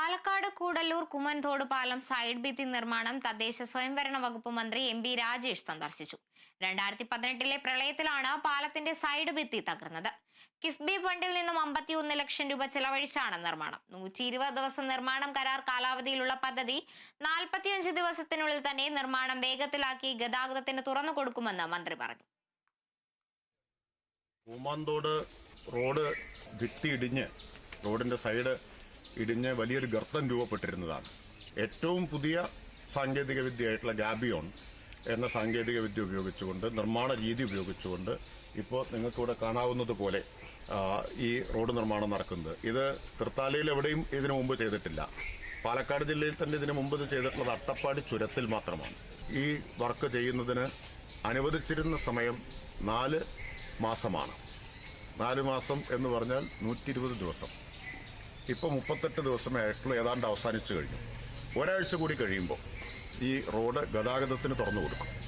പാലക്കാട് കൂടല്ലൂർ കുമ്മൻതോട് പാലം സൈഡ് ഭിത്തി നിർമ്മാണം തദ്ദേശ സ്വയംഭരണ വകുപ്പ് മന്ത്രി എം രാജേഷ് സന്ദർശിച്ചു. രണ്ടായിരത്തി പതിനെട്ടിലെ പ്രളയത്തിലാണ് പാലത്തിന്റെ സൈഡ് ഭിത്തി തകർന്നത്. കിഫ്ബി ഫണ്ടിൽ നിന്നും അമ്പത്തിയൊന്ന് ലക്ഷം രൂപ ചെലവഴിച്ചാണ് നിർമ്മാണം. നൂറ്റി ഇരുപത് ദിവസം നിർമ്മാണം കരാർ കാലാവധിയിലുള്ള പദ്ധതി നാൽപ്പത്തിയഞ്ച് ദിവസത്തിനുള്ളിൽ തന്നെ നിർമ്മാണം വേഗത്തിലാക്കി ഗതാഗതത്തിന് തുറന്നു കൊടുക്കുമെന്ന് മന്ത്രി പറഞ്ഞു. പൂമാന്തോട് റോഡ് ഭിത്തി ഇടിഞ്ഞ് റോഡിന്റെ സൈഡ് ഇടിഞ്ഞ് വലിയൊരു ഗർത്തം രൂപപ്പെട്ടിരുന്നതാണ്. ഏറ്റവും പുതിയ സാങ്കേതിക വിദ്യയായിട്ടുള്ള ഗാബിയോൺ എന്ന സാങ്കേതിക വിദ്യ ഉപയോഗിച്ചുകൊണ്ട് നിർമ്മാണ രീതി ഉപയോഗിച്ചുകൊണ്ട് ഇപ്പോൾ നിങ്ങൾക്കിവിടെ കാണാവുന്നത് പോലെ ഈ റോഡ് നിർമ്മാണം നടക്കുന്നത്. ഇത് തൃത്താലയിൽ എവിടെയും ഇതിനു മുമ്പ് ചെയ്തിട്ടില്ല. പാലക്കാട് ജില്ലയിൽ തന്നെ ഇതിനു മുമ്പ് ഇത് ചെയ്തിട്ടുള്ളത് അട്ടപ്പാടി ചുരത്തിൽ മാത്രമാണ്. ഈ വർക്ക് ചെയ്യുന്നതിന് അനുവദിച്ചിരുന്ന സമയം നാല് മാസമാണ്. നാല് മാസം എന്ന് പറഞ്ഞാൽ നൂറ്റി ദിവസം. ഇപ്പോൾ മുപ്പത്തെട്ട് ദിവസം ആയിട്ടുള്ളൂ ഏതാണ്ട് അവസാനിച്ചു കഴിഞ്ഞു. ഒരാഴ്ച കൂടി കഴിയുമ്പോൾ ഈ റോഡ് ഗതാഗതത്തിന് തുറന്നു കൊടുക്കും.